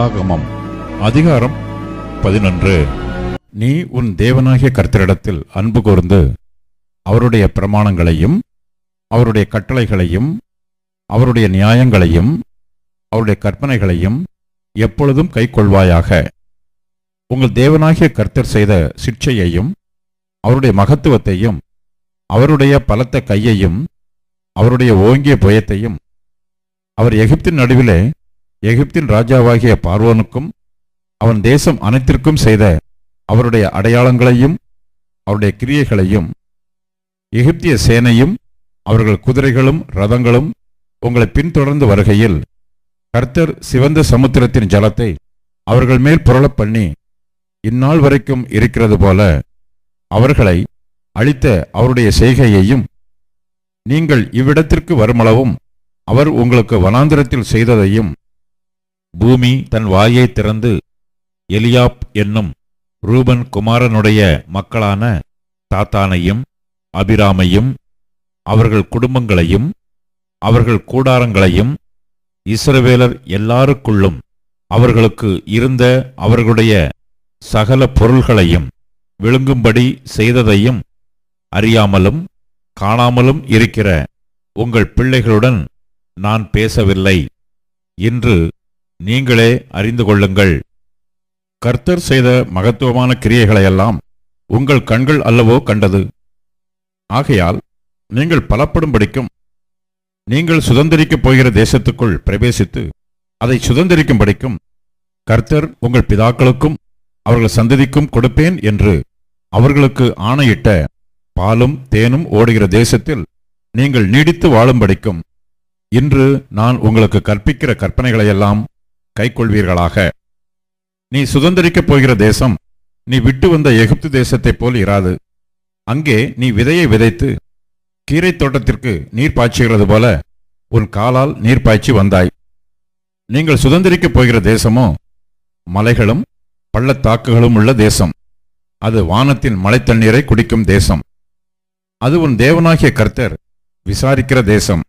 உபாகமம் அதிகாரம் பதினொன்று. நீ உன் தேவனாகிய கர்த்தரிடத்தில் அன்பு கூர்ந்து அவருடைய பிரமாணங்களையும் அவருடைய கட்டளைகளையும் அவருடைய நியாயங்களையும் அவருடைய கற்பனைகளையும் எப்பொழுதும் கைக்கொள்வாயாக. உங்கள் தேவனாகிய கர்த்தர் செய்த சிக்ஷையையும் அவருடைய மகத்துவத்தையும் அவருடைய பலத்த கையையும் அவருடைய ஓங்கிய புயத்தையும் அவர் எகிப்தின் நடுவிலே எகிப்தின் ராஜாவாகிய பார்வோனுக்கும் அவன் தேசம் அனைத்திற்கும் செய்த அவருடைய அடையாளங்களையும் அவருடைய கிரியைகளையும் எகிப்திய சேனையும் அவர்கள் குதிரைகளும் ரதங்களும் உங்களை பின்தொடர்ந்து வருகையில் கர்த்தர் சிவந்த சமுத்திரத்தின் ஜலத்தை அவர்கள் மேல் புரளப் பண்ணி இந்நாள் வரைக்கும் இருக்கிறது போல அவர்களை அழித்த அவருடைய செய்கையையும் நீங்கள் இவ்விடத்திற்கு வருமளவும் அவர் உங்களுக்கு வனாந்திரத்தில் செய்ததையும் பூமி தன் வாயை திறந்து எலியாப் என்னும் ரூபன் குமாரனுடைய மக்களான தாத்தானையும் அபிராமையும் அவர்கள் குடும்பங்களையும் அவர்கள் கூடாரங்களையும் இஸ்ரவேலர் எல்லாருக்குள்ளும் அவர்களுக்கு இருந்த அவர்களுடைய சகல பொருள்களையும் விழுங்கும்படி செய்ததையும் அறியாமலும் காணாமலும் இருக்கிற உங்கள் பிள்ளைகளுடன் நான் பேசவில்லை இன்று நீங்களே அறிந்து கொள்ளுங்கள். கர்த்தர் செய்த மகத்துவமான கிரியைகளையெல்லாம் உங்கள் கண்கள் அல்லவோ கண்டது. ஆகையால் நீங்கள் பலப்படும்படிக்கும் நீங்கள் சுதந்திரிக்கப் போகிற தேசத்துக்குள் பிரவேசித்து அதை சுதந்திரிக்கும்படிக்கும் கர்த்தர் உங்கள் பிதாக்களுக்கும் அவர்கள் சந்ததிக்கும் கொடுப்பேன் என்று அவர்களுக்கு ஆணையிட்ட பாலும் தேனும் ஓடுகிற தேசத்தில் நீங்கள் நீடித்து வாழும்படிக்கும் இன்று நான் உங்களுக்கு கற்பிக்கிற கற்பனைகளையெல்லாம் கைக்கொள்வீர்களாக. நீ சுதந்திரிக்கப் போகிற தேசம் நீ விட்டு வந்த எகிப்து தேசத்தைப் போல் இராது. அங்கே நீ விதையை விதைத்து கீரை தோட்டத்திற்கு நீர் பாய்ச்சுகிறது போல உன் காலால் நீர் பாய்ச்சி வந்தாய். நீங்கள் சுதந்திரிக்கப் போகிற தேசமோ மலைகளும் பள்ளத்தாக்குகளும் உள்ள தேசம். அது வானத்தின் மழை தண்ணீரை குடிக்கும் தேசம். அது உன் தேவனாகிய கர்த்தர் விசாரிக்கிற தேசம்.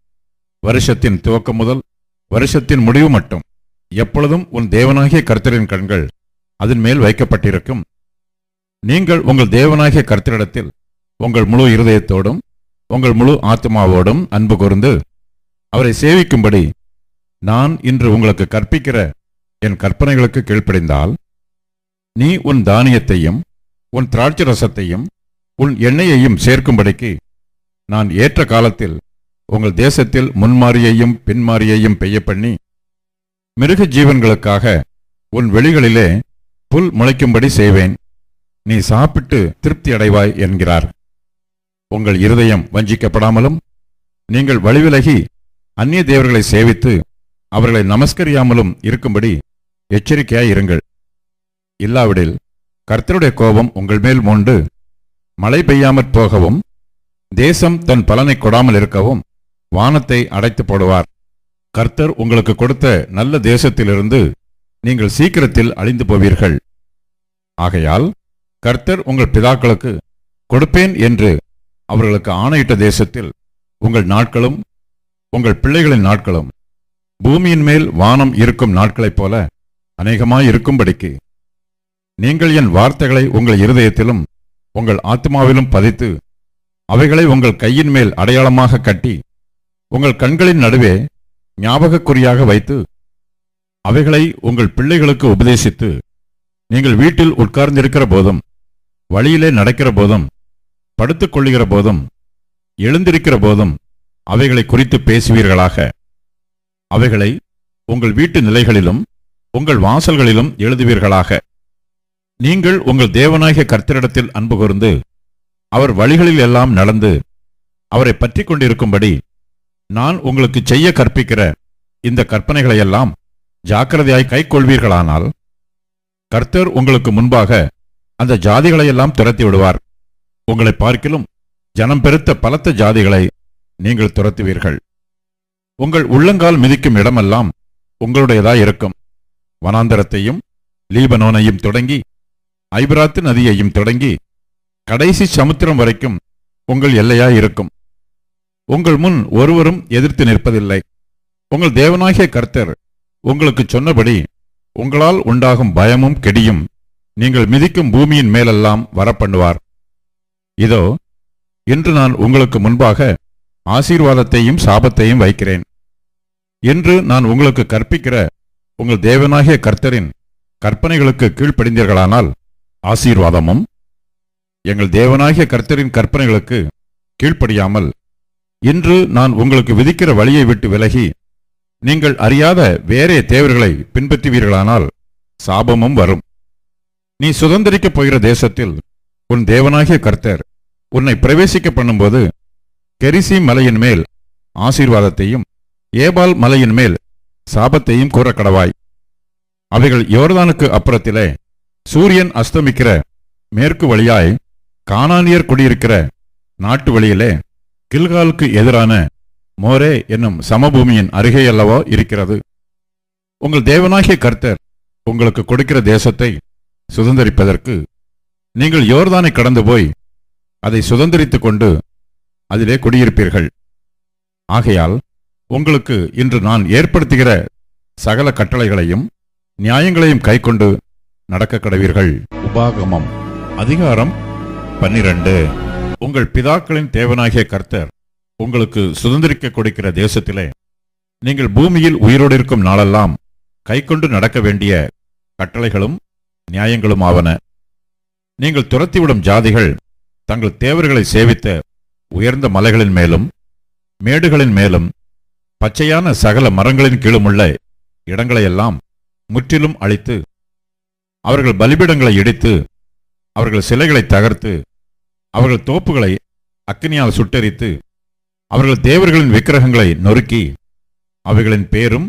வருஷத்தின் துவக்கம் முதல் வருஷத்தின் முடிவு மட்டும். எப்பொழுதும் உன் தேவனாகிய கர்த்தரின் கண்கள் அதன் மேல் வைக்கப்பட்டிருக்கும். நீங்கள் உங்கள் தேவனாகிய கர்த்தரிடத்தில் உங்கள் முழு இருதயத்தோடும் உங்கள் முழு ஆத்மாவோடும் அன்பு கூர்ந்து அவரை சேவிக்கும்படி நான் இன்று உங்களுக்கு கற்பிக்கிற என் கற்பனைகளுக்கு கீழ்ப்படிந்தால் நீ உன் தானியத்தையும் உன் திராட்சை ரசத்தையும் உன் எண்ணெயையும் சேர்க்கும்படிக்கு நான் ஏற்ற காலத்தில் உங்கள் தேசத்தில் முன்மாரியையும் பின்மாரியையும் பெய்ய பண்ணி மிருக ஜீவன்களுக்காக உன் வெளிகளிலே புல் முளைக்கும்படி செய்வேன். நீ சாப்பிட்டு திருப்தி அடைவாய் என்கிறார். உங்கள் இருதயம் வஞ்சிக்கப்படாமலும் நீங்கள் வழிவிலகி அந்நிய தேவர்களை சேவித்து அவர்களை நமஸ்கரியாமலும் இருக்கும்படி எச்சரிக்கையாய் இருங்கள். இல்லாவிடில் கர்த்தருடைய கோபம் உங்கள் மேல் மூண்டு மழை பெய்யாமற் போகவும் தேசம் தன் பலனை கொடாமல் இருக்கவும் வானத்தை அடைத்து போடுவார். கர்த்தர் உங்களுக்கு கொடுத்த நல்ல தேசத்திலிருந்து நீங்கள் சீக்கிரத்தில் அழிந்து போவீர்கள். ஆகையால் கர்த்தர் உங்கள் பிதாக்களுக்கு கொடுப்பேன் என்று அவர்களுக்கு ஆணையிட்ட தேசத்தில் உங்கள் நாட்களும் உங்கள் பிள்ளைகளின் நாட்களும் பூமியின் மேல் வானம் இருக்கும் நாட்களைப் போல அநேகமாய் இருக்கும்படிக்கு நீங்கள் என் வார்த்தைகளை உங்கள் இருதயத்திலும் உங்கள் ஆத்மாவிலும் பதித்து அவைகளை உங்கள் கையின் மேல் அடையாளமாக கட்டி உங்கள் கண்களின் நடுவே ஞாபகக்குறியாக வைத்து அவைகளை உங்கள் பிள்ளைகளுக்கு உபதேசித்து நீங்கள் வீட்டில் உட்கார்ந்திருக்கிற போதும் வழியிலே நடக்கிற போதும் படுத்துக்கொள்ளுகிற போதும் எழுந்திருக்கிற போதும் அவைகளை குறித்து பேசுவீர்களாக. அவைகளை உங்கள் வீட்டு நிலைகளிலும் உங்கள் வாசல்களிலும் எழுதுவீர்களாக. நீங்கள் உங்கள் தேவனாகிய கர்த்தரிடத்தில் அன்பு கூர்ந்து அவர் வழிகளில் எல்லாம் நடந்து அவரை பற்றி கொண்டிருக்கும்படி நான் உங்களுக்கு செய்ய கற்பிக்கிற இந்த கற்பனைகளையெல்லாம் ஜாக்கிரதையாய் கைக்கொள்வீர்களானால் கர்த்தர் உங்களுக்கு முன்பாக அந்த ஜாதிகளையெல்லாம் துரத்தி விடுவார். உங்களை பார்க்கிலும் ஜனம் பெருத்த பலத்த ஜாதிகளை நீங்கள் துரத்துவீர்கள். உங்கள் உள்ளங்கால் மிதிக்கும் இடமெல்லாம் உங்களுடையதாய் இருக்கும். வனாந்தரத்தையும் லீபனோனையும் தொடங்கி ஐபராத்து நதியையும் தொடங்கி கடைசி சமுத்திரம் வரைக்கும் உங்கள் எல்லையாய் இருக்கும். உங்கள் முன் ஒருவரும் எதிர்த்து நிற்பதில்லை. உங்கள் தேவனாகிய கர்த்தர் உங்களுக்கு சொன்னபடி உங்களால் உண்டாகும் பயமும் கெடியும் நீங்கள் மிதிக்கும் பூமியின் மேலெல்லாம் வரப்பண்ணுவார். இதோ இன்று நான் உங்களுக்கு முன்பாக ஆசீர்வாதத்தையும் சாபத்தையும் வைக்கிறேன். இன்று நான் உங்களுக்கு கற்பிக்கிற உங்கள் தேவனாகிய கர்த்தரின் கற்பனைகளுக்கு கீழ்ப்படிந்தீர்களானால் ஆசீர்வாதமும் எங்கள் தேவனாகிய கர்த்தரின் கற்பனைகளுக்கு கீழ்ப்படியாமல் இன்று நான் உங்களுக்கு விதிக்கிற வழியை விட்டு விலகி நீங்கள் அறியாத வேறே தேவர்களை பின்பற்றுவீர்களானால் சாபமும் வரும். நீ சுதந்திரிக்கப் போகிற தேசத்தில் உன் தேவனாகிய கர்த்தர் உன்னை பிரவேசிக்க பண்ணும்போது கெரிசி மலையின் மேல் ஆசீர்வாதத்தையும் ஏபால் மலையின் மேல் சாபத்தையும் கூற கடவாய். அவைகள் யோர்தானுக்கு அப்புறத்திலே சூரியன் அஸ்தமிக்கிற மேற்கு வழியாய் காணானியர் குடியிருக்கிற நாட்டு வழியிலே கில்காலுக்கு எதிரான மோரே என்னும் சமபூமியின் அருகே அல்லவோ இருக்கிறது. உங்கள் தேவனாகிய கர்த்தர் உங்களுக்கு கொடுக்கிற தேசத்தை சுதந்தரிப்பதற்கு நீங்கள் யோர்தானை கடந்து போய் அதை சுதந்திரித்து கொண்டு அதிலே குடியிருப்பீர்கள். ஆகையால் உங்களுக்கு இன்று நான் ஏற்படுத்துகிற சகல கட்டளைகளையும் நியாயங்களையும் கைக்கொண்டு நடக்க கடவீர்கள் உபாகமம் அதிகாரம் பன்னிரண்டு. உங்கள் பிதாக்களின் தேவனாகிய கர்த்தர் உங்களுக்கு சுதந்திரிக்க கொடுக்கிற தேசத்திலே நீங்கள் பூமியில் உயிரோடு இருக்கும் நாளெல்லாம் கைக்கொண்டு நடக்க வேண்டிய கட்டளைகளும் நியாயங்களும் ஆவன நீங்கள் துரத்திவிடும் ஜாதிகள் தங்கள் தேவர்களை சேவித்த உயர்ந்த மலைகளின் மேலும் மேடுகளின் மேலும் பச்சையான சகல மரங்களின் கீழுமுள்ள இடங்களையெல்லாம் முற்றிலும் அழித்து அவர்கள் பலிபீடங்களை இடித்து அவர்கள் சிலைகளை தகர்த்து அவர்கள் தோப்புகளை அக்னியால் சுட்டெரித்து அவர்கள் தேவர்களின் விக்கிரகங்களை நொறுக்கி அவைகளின் பேரும்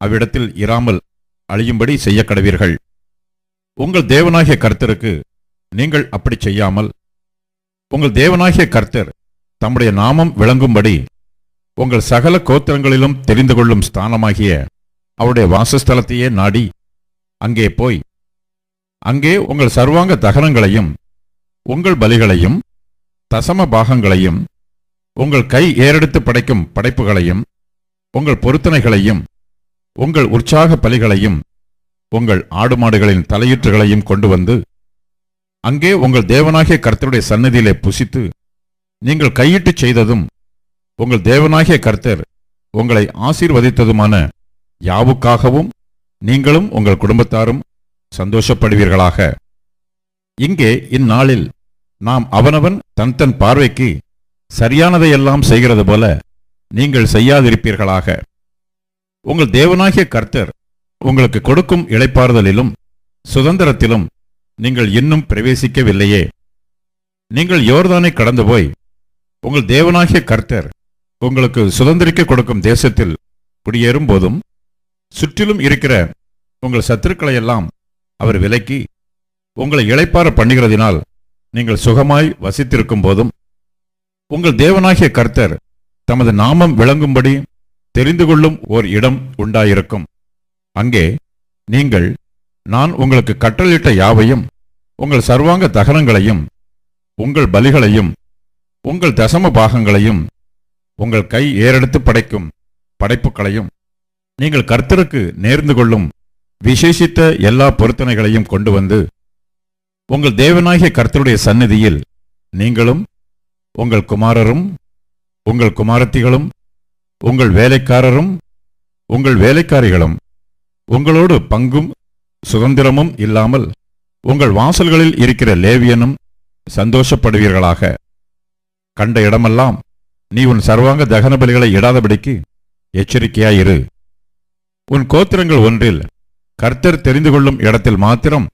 அவ்விடத்தில் இராமல் அழியும்படி செய்ய கடவீர்கள் உங்கள் தேவனாகிய கர்த்தருக்கு நீங்கள் அப்படி செய்யாமல் உங்கள் தேவனாகிய கர்த்தர் தம்முடைய நாமம் விளங்கும்படி உங்கள் சகல கோத்திரங்களிலும் தெரிந்து கொள்ளும் ஸ்தானமாகிய அவருடைய வாசஸ்தலத்தையே நாடி அங்கே போய் அங்கே உங்கள் சர்வாங்க தகனங்களையும் உங்கள் பலிகளையும் தசம பாகங்களையும் உங்கள் கை ஏறெடுத்து படைக்கும் படைப்புகளையும் உங்கள் பொருத்தனைகளையும் உங்கள் உற்சாக பலிகளையும் உங்கள் ஆடு மாடுகளின் தலையீற்றுகளையும் கொண்டு வந்து அங்கே உங்கள் தேவனாகிய கர்த்தருடைய சன்னதியிலே புசித்து நீங்கள் கையிட்டு செய்ததும் உங்கள் தேவனாகிய கர்த்தர் உங்களை ஆசீர்வதித்ததுமான யாவுக்காகவும் நீங்களும் உங்கள் குடும்பத்தாரும் சந்தோஷப்படுவீர்களாக. இங்கே இந்நாளில் நாம் அவனவன் தன் தன் பார்வைக்கு சரியானதையெல்லாம் செய்கிறது போல நீங்கள் செய்யாதிருப்பீர்களாக. உங்கள் தேவனாகிய கர்த்தர் உங்களுக்கு கொடுக்கும் இழைப்பாறுதலிலும் சுதந்திரத்திலும் நீங்கள் இன்னும் பிரவேசிக்கவில்லையே. நீங்கள் யோர்தானை கடந்து போய் உங்கள் தேவனாகிய கர்த்தர் உங்களுக்கு சுதந்திரிக்க கொடுக்கும் தேசத்தில் குடியேறும் போதும் சுற்றிலும் இருக்கிற உங்கள் சத்துருக்களையெல்லாம் அவர் விலக்கி உங்களை இழைப்பார பண்ணுகிறதினால் நீங்கள் சுகமாய் வசித்திருக்கும் போதும் உங்கள் தேவனாகிய கர்த்தர் தமது நாமம் விளங்கும்படி தெரிந்து கொள்ளும் ஓர் இடம் உண்டாயிருக்கும். அங்கே நீங்கள் நான் உங்களுக்கு கட்டளையிட்ட யாவையும் உங்கள் சர்வாங்க தகனங்களையும் உங்கள் பலிகளையும் உங்கள் தசம பாகங்களையும் உங்கள் கை ஏறெடுத்து படைக்கும் படைப்புகளையும் நீங்கள் கர்த்தருக்கு நேர்ந்து கொள்ளும் விசேஷித்த எல்லா பொருத்தனைகளையும் கொண்டு வந்து உங்கள் தேவனாகிய கர்த்தருடைய சந்நிதியில் நீங்களும் உங்கள் குமாரரும் உங்கள் குமாரத்திகளும் உங்கள் வேலைக்காரரும் உங்கள் வேலைக்காரிகளும் உங்களோடு பங்கும் சுதந்திரமும் இல்லாமல் உங்கள் வாசல்களில் இருக்கிற லேவியனும் சந்தோஷப்படுவீர்களாக. கண்ட இடமெல்லாம் நீ உன் சர்வாங்க தகன பலிகளை இடாதபடிக்கு எச்சரிக்கையாயிரு. உன் கோத்திரங்கள் ஒன்றில் கர்த்தர் தெரிந்து கொள்ளும் இடத்தில் மாத்திரம்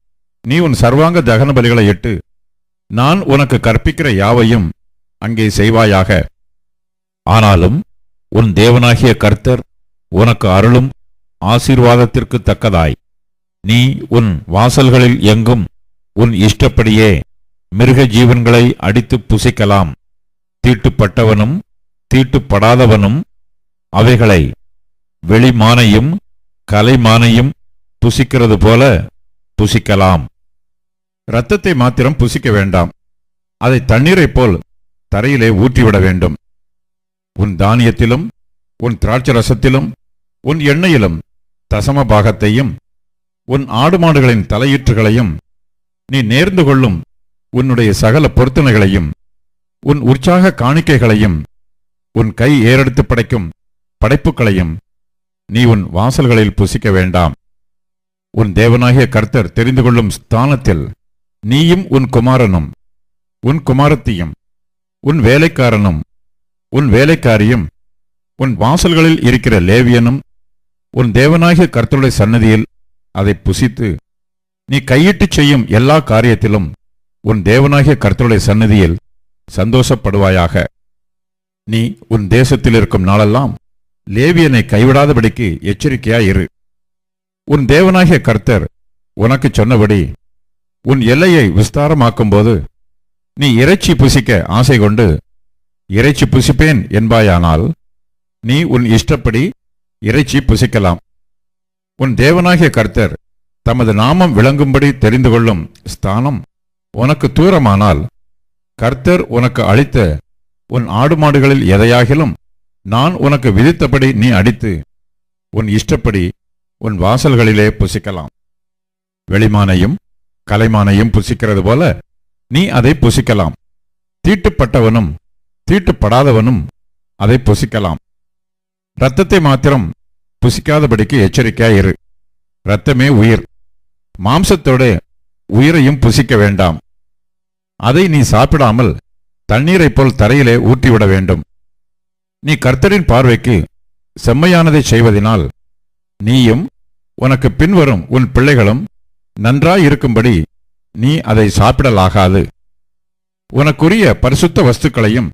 நீ உன் சர்வாங்க தகன பலிகளை எட்டு. நான் உனக்கு கற்பிக்கிற யாவையும் அங்கே செய்வாயாக. ஆனாலும் உன் தேவனாகிய கர்த்தர் உனக்கு அருளும் ஆசீர்வாதத்திற்கு தக்கதாய். நீ உன் வாசல்களில் எங்கும் உன் இஷ்டப்படியே மிருக ஜீவன்களை அடித்து புசிக்கலாம். தீட்டுப்பட்டவனும் தீட்டுப்படாதவனும் அவைகளை வெளிமானையும் கலைமானையும் புசிக்கிறது போல புசிக்கலாம். இரத்தத்தை மாத்திரம் புசிக்க வேண்டாம். அதை தண்ணீரைப் போல் தரையிலே ஊற்றிவிட வேண்டும். உன் தானியத்திலும் உன் திராட்சை ரசத்திலும் உன் எண்ணெயிலும் தசம பாகத்தையும் உன் ஆடு மாடுகளின் தலையீற்றுகளையும் நீ நேர்ந்து கொள்ளும் உன்னுடைய சகல பொருத்தனைகளையும் உன் உற்சாக காணிக்கைகளையும் உன் கை ஏறெடுத்து படைக்கும் படைப்புகளையும் நீ உன் வாசல்களில் புசிக்க வேண்டாம். உன் தேவனாகிய கர்த்தர் தெரிந்து கொள்ளும் ஸ்தானத்தில் நீயும் உன் குமாரனும் உன் குமாரத்தியும் உன் வேலைக்காரனும் உன் வேலைக்காரியும் உன் வாசல்களில் இருக்கிற லேவியனும் உன் தேவனாகிய கர்த்தருடைய சன்னதியில் அதை புசித்து நீ கையிட்டுச் செய்யும் எல்லா காரியத்திலும் உன் தேவனாகிய கர்த்தருடைய சன்னதியில் சந்தோஷப்படுவாயாக. நீ உன் தேசத்தில் இருக்கும் நாளெல்லாம் லேவியனை கைவிடாதபடிக்கு எச்சரிக்கையாயிரு. உன் தேவனாகிய கர்த்தர் உனக்கு சொன்னபடி உன் எல்லையை விஸ்தாரமாக்கும்போது நீ இறைச்சி புசிக்க ஆசை கொண்டு இறைச்சி புசிப்பேன் என்பாயானால் நீ உன் இஷ்டப்படி இறைச்சி புசிக்கலாம். உன் தேவனாகிய கர்த்தர் தமது நாமம் விளங்கும்படி தெரிந்து கொள்ளும் ஸ்தானம் உனக்கு தூரமானால் கர்த்தர் உனக்கு அளித்த உன் ஆடு மாடுகளில் எதையாகிலும் நான் உனக்கு விதித்தபடி நீ அடித்து உன் இஷ்டப்படி உன் வாசல்களிலே புசிக்கலாம். வெளிமானையும் கலைமானையும் புசிக்கிறது போல நீ அதை புசிக்கலாம். தீட்டுப்பட்டவனும் தீட்டுப்படாதவனும் அதை புசிக்கலாம். இரத்தத்தை மாத்திரம் புசிக்காதபடிக்கு எச்சரிக்கையாயிரு இரத்தமே உயிர். மாம்சத்தோட உயிரையும் புசிக்க வேண்டாம். அதை நீ சாப்பிடாமல் தண்ணீரைப் போல் தரையிலே ஊற்றிவிட வேண்டும். நீ கர்த்தரின் பார்வைக்கு செம்மையானதை செய்வதினால் நீயும் உனக்கு பின்வரும் உன் பிள்ளைகளும் நன்றாயிருக்கும்படி நீ அதை சாப்பிடலாகாது. உனக்குரிய பரிசுத்த வஸ்துக்களையும்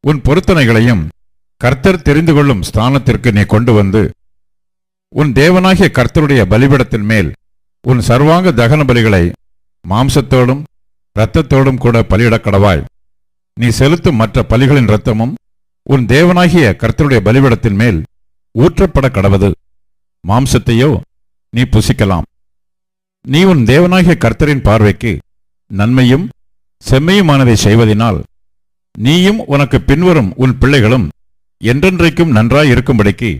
உன் பொருத்தனைகளையும் கர்த்தர் தெரிந்து கொள்ளும் ஸ்தானத்திற்கு நீ கொண்டு வந்து உன் தேவனாகிய கர்த்தருடைய பலிபடத்தின் மேல் உன் சர்வாங்க தகன பலிகளை மாம்சத்தோடும் இரத்தத்தோடும் கூட பலியிடக் கடவாய். நீ செலுத்தும் மற்ற பலிகளின் இரத்தமும் உன் தேவனாகிய கர்த்தருடைய பலிபடத்தின் மேல் ஊற்றப்பட கடவது. மாம்சத்தையோ நீ புசிக்கலாம். நீ உன் தேவனாகிய கர்த்தரின் பார்வைக்கு நன்மையும் செம்மையுமானதை செய்வதினால் நீயும் உனக்கு பின்வரும் உன் பிள்ளைகளும் என்றென்றைக்கும் நன்றாய் இருக்கும்படிக்கு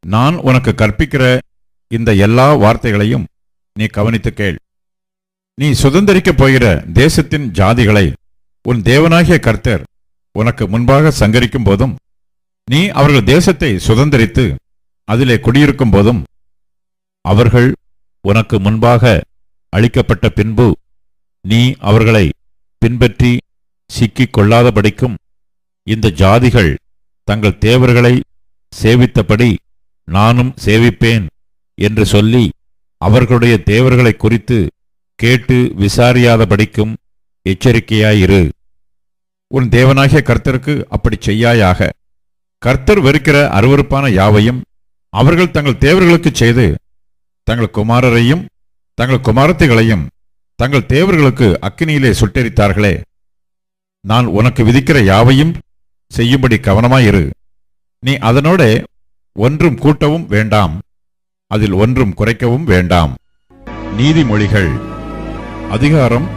நான் உனக்கு கற்பிக்கிற இந்த எல்லா வார்த்தைகளையும் நீ கவனித்து கேள். நீ சுதந்தரிக்கப் போகிற தேசத்தின் ஜாதிகளை உன் தேவனாகிய கர்த்தர் உனக்கு முன்பாக சங்கரிக்கும் போதும் நீ அவர்கள் தேசத்தை சுதந்தரித்து அதிலே குடியிருக்கும் போதும் அவர்கள் உனக்கு முன்பாக அளிக்கப்பட்ட பின்பு நீ அவர்களை பின்பற்றி சிக்கிக் கொள்ளாதபடிக்கும் இந்த ஜாதிகள் தங்கள் தேவர்களை சேவித்தபடி நானும் சேவிப்பேன் என்று சொல்லி அவர்களுடைய தேவர்களை குறித்து கேட்டு விசாரியாதபடிக்கும் எச்சரிக்கையாயிரு. உன் தேவனாகிய கர்த்தருக்கு அப்படி செய்யாயாக. கர்த்தர் வெறுக்கிற அருவருப்பான யாவையும் அவர்கள் தங்கள் தேவர்களுக்கு செய்து தங்கள் குமாரரையும் தங்கள் குமாரத்தைகளையும் தங்கள் தேவர்களுக்கு அக்கினியிலே சுட்டெரித்தார்களே. நான் உனக்கு விதிக்கிற யாவையும் செய்யும்படி கவனமாயிரு. நீ அதனோட ஒன்றும் கூட்டவும் வேண்டாம். அதில் ஒன்றும் குறைக்கவும் வேண்டாம். நீதிமொழிகள் அதிகாரம்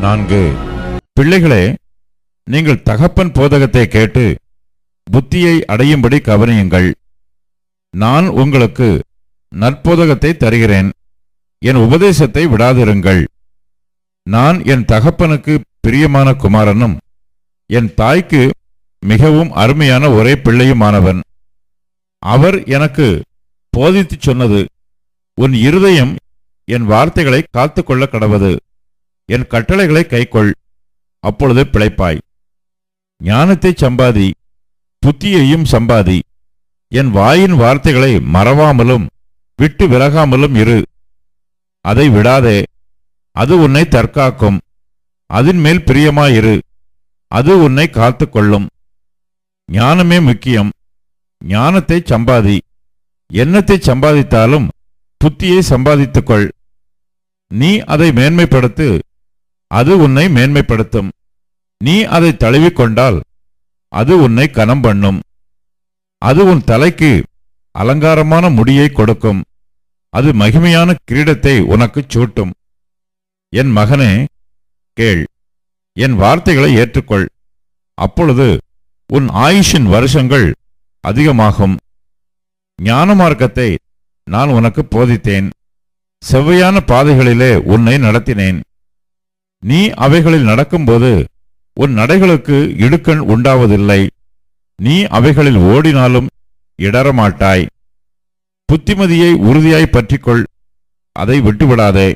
நான்கு. பிள்ளைகளே நீங்கள் தகப்பன் போதகத்தை கேட்டு புத்தியை அடையும்படி கவனியுங்கள். நான் உங்களுக்கு நற்போதகத்தை தருகிறேன். என் உபதேசத்தை விடாதிருங்கள். நான் என் தகப்பனுக்கு பிரியமான குமாரனும் என் தாய்க்கு மிகவும் அருமையான ஒரே பிள்ளையுமானவன். அவர் எனக்கு போதித்துச் சொன்னது உன் இருதயம் என் வார்த்தைகளை காத்துக்கொள்ள கடவது. என் கட்டளைகளை கைக்கொள். அப்பொழுது பிழைப்பாய். ஞானத்தை சம்பாதி புத்தியையும் சம்பாதி. என் வாயின் வார்த்தைகளை மறவாமலும் விட்டு விலகாமலும் இரு. அதை விடாதே. அது உன்னை தற்காக்கும். அதன் மேல் பிரியமாயிரு அது உன்னை காத்துக்கொள்ளும் ஞானமே முக்கியம். ஞானத்தை சம்பாதி. எண்ணத்தை சம்பாதித்தாலும் புத்தியை சம்பாதித்துக்கொள் நீ அதை மேன்மைப்படுத்து. அது உன்னை மேன்மைப்படுத்தும். நீ அதை தழுவிக்கொண்டால் அது உன்னை கனம் பண்ணும். அது உன் தலைக்கு அலங்காரமான முடியை கொடுக்கும். அது மகிமையான கிரீடத்தை உனக்குச் சூட்டும். என் மகனே கேள். என் வார்த்தைகளை ஏற்றுக்கொள். அப்பொழுது உன் ஆயுஷின் வருஷங்கள் அதிகமாகும். ஞான மார்க்கத்தை நான் உனக்கு போதித்தேன். செவ்வையான பாதைகளிலே உன்னை நடத்தினேன். நீ அவைகளில் நடக்கும்போது உன் நடைகளுக்கு இடுக்கண் உண்டாவதில்லை. நீ அவைகளில் ஓடினாலும் இடரமாட்டாய் புத்திமதியை உறுதியாய் பற்றிக்கொள். அதை விட்டுவிடாதே.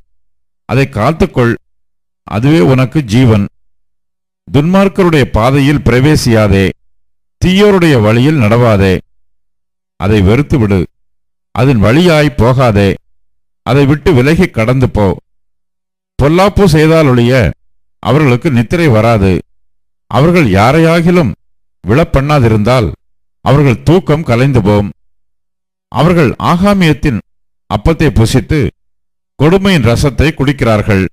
அதை காத்துக்கொள். அதுவே உனக்கு ஜீவன். துன்மார்க்கருடைய பாதையில் பிரவேசியாதே. தீயோருடைய வழியில் நடவாதே. அதை வெறுத்துவிடு. அதன் வழியாய் போகாதே. அதை விட்டு விலகி கடந்து போ. பொல்லாப்பு செய்தாலொழிய அவர்களுக்கு நித்திரை வராது. அவர்கள் யாரையாகிலும் விழப்பண்ணாதிருந்தால் அவர்கள் தூக்கம் கலைந்து போம். அவர்கள் ஆகாமியத்தின் அப்பத்தை புசித்து கொடுமையின் ரசத்தை குடிக்கிறார்கள்.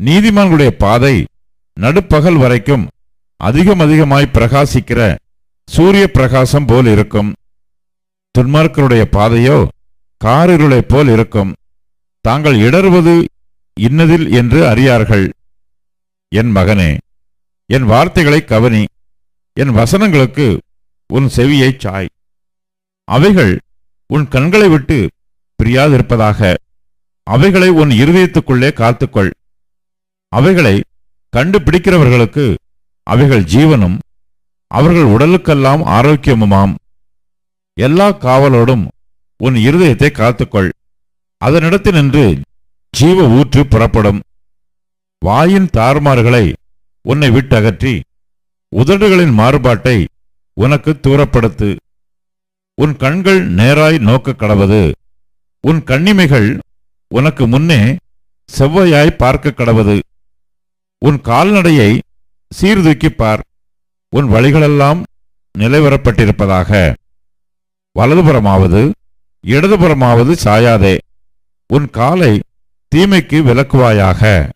நீதிமான்களுடைய பாதை நடுப்பகல் வரைக்கும் அதிகம் அதிகமாய் பிரகாசிக்கிற சூரிய பிரகாசம் போல் இருக்கும். துன்மார்க்கருடைய பாதையோ காரிருளைப் போல் இருக்கும். தாங்கள் இடறுவது இன்னதில் என்று அறியார்கள். என் மகனே என் வார்த்தைகளை கவனி. என் வசனங்களுக்கு உன் செவியைச் சாய். அவைகள் உன் கண்களை விட்டு பிரியாதிருப்பதாக அவைகளை உன் இருதயத்துக்குள்ளே காத்துக்கொள். அவைகளை கண்டுபிடிக்கிறவர்களுக்கு அவைகள் ஜீவனும் அவர்கள் உடலுக்கெல்லாம் ஆரோக்கியமுமாம். எல்லா காவலோடும் உன் இருதயத்தை காத்துக்கொள். அதனிடத்தில் நின்று ஜீவ ஊற்று புறப்படும். வாயின் தாறுமாறுகளை உன்னை விட்டகற்றி உதடுகளின் மாறுபாட்டை உனக்கு தூரப்படுத்து. உன் கண்கள் நேராய் நோக்க கடவது. உன் கண்ணிமைகள் உனக்கு முன்னே செவ்வையாய் பார்க்க கடவது. உன் கால்நடையை சீர்தூக்கிப் பார். உன் வழிகளெல்லாம் நிலைவரப்பட்டிருப்பதாக. வலதுபுறமாவது இடதுபுறமாவது சாயாதே. உன் காலை தீமைக்கு விலக்குவாயாக.